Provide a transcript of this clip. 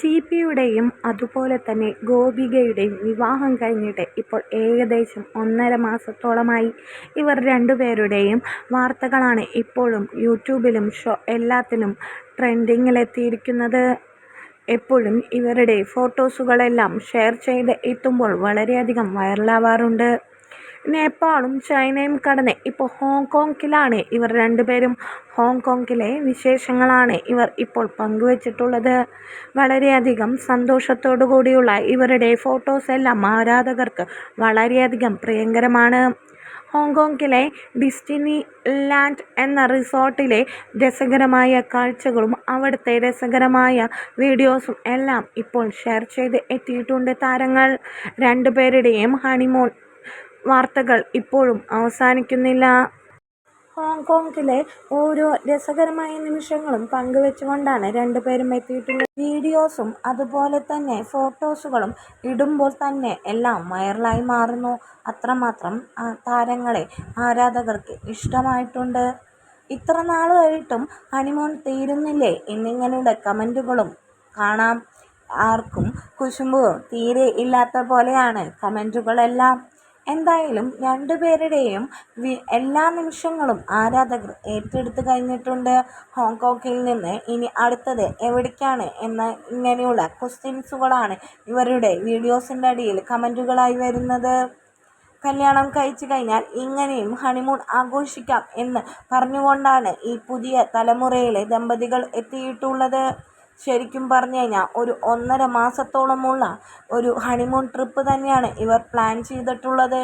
ടിപിയുടെയും അതുപോലെ തന്നെ ഗോപികയുടെയും വിവാഹം കഴിഞ്ഞിട്ട് ഇപ്പോൾ ഏകദേശം ഒന്നര മാസത്തോളമായി. ഇവർ രണ്ടുപേരുടെയും വാർത്തകളാണ് ഇപ്പോഴും യൂട്യൂബിലും ഷോ എല്ലാത്തിലും ട്രെൻഡിങ്ങിലെത്തിയിരിക്കുന്നത്. എപ്പോഴും ഇവരുടെ ഫോട്ടോസുകളെല്ലാം ഷെയർ ചെയ്ത് എത്തുമ്പോൾ വളരെയധികം വൈറലാവാറുണ്ട്. നേപ്പാളും ചൈനയും കടന്ന് ഇപ്പോൾ ഹോങ്കോങ്ങിലാണ് ഇവർ രണ്ടുപേരും. ഹോങ്കോങ്ങിലെ വിശേഷങ്ങളാണ് ഇവർ ഇപ്പോൾ പങ്കുവച്ചിട്ടുള്ളത്. വളരെയധികം സന്തോഷത്തോടു കൂടിയുള്ള ഇവരുടെ ഫോട്ടോസ് എല്ലാം ആരാധകർക്ക് വളരെയധികം പ്രിയങ്കരമാണ്. ഹോങ്കോങ്ങിലെ ഡിസ്നിലാൻഡ് എന്ന റിസോർട്ടിലെ രസകരമായ കാഴ്ചകളും അവിടുത്തെ രസകരമായ വീഡിയോസും എല്ലാം ഇപ്പോൾ ഷെയർ ചെയ്ത് എത്തിയിട്ടുണ്ട് താരങ്ങൾ. രണ്ടുപേരുടെയും ഹണിമൂൺ വാർത്തകൾ ഇപ്പോഴും അവസാനിക്കുന്നില്ല. ഹോങ്കോങ്ങിലെ ഓരോ രസകരമായ നിമിഷങ്ങളും പങ്കുവെച്ചുകൊണ്ടാണ് രണ്ടുപേരും എത്തിയിട്ടുള്ളത്. വീഡിയോസും അതുപോലെ തന്നെ ഫോട്ടോസുകളും ഇടുമ്പോൾ തന്നെ എല്ലാം വൈറലായി മാറുന്നു. അത്രമാത്രം താരങ്ങളെ ആരാധകർക്ക് ഇഷ്ടമായിട്ടുണ്ട്. ഇത്ര നാളായിട്ടും ഹണിമൂൺ തീരുന്നില്ലേ എന്നിങ്ങനെയുള്ള കമന്റുകളും കാണാം. ആർക്കും കുശുമ്പോ തീരെ ഇല്ലാത്ത പോലെയാണ് കമന്റുകളെല്ലാം. എന്തായാലും രണ്ടുപേരുടെയും എല്ലാ നിമിഷങ്ങളും ആരാധകർ ഏറ്റെടുത്തു കഴിഞ്ഞിട്ടുണ്ട്. ഹോങ്കോങ്ങിൽ നിന്ന് ഇനി അടുത്തത് എവിടേക്കാണ് എന്ന ഇങ്ങനെയുള്ള ക്വസ്റ്റ്യൻസുകളാണ് ഇവരുടെ വീഡിയോസിന്റെ അടിയിൽ കമന്റുകളായി വരുന്നത്. കല്യാണം കഴിച്ചു കഴിഞ്ഞാൽ ഇങ്ങനെയും ഹണിമൂൺ ആഘോഷിക്കാം എന്ന് പറഞ്ഞുകൊണ്ടാണ് ഈ പുതിയ തലമുറയിലെ ദമ്പതികൾ എത്തിയിട്ടുള്ളത്. ശരിക്കും പറഞ്ഞു കഴിഞ്ഞാൽ ഒരു ഒന്നര മാസത്തോളമുള്ള ഒരു ഹണിമൂൺ ട്രിപ്പ് തന്നെയാണ് ഇവർ പ്ലാൻ ചെയ്തിട്ടുള്ളത്.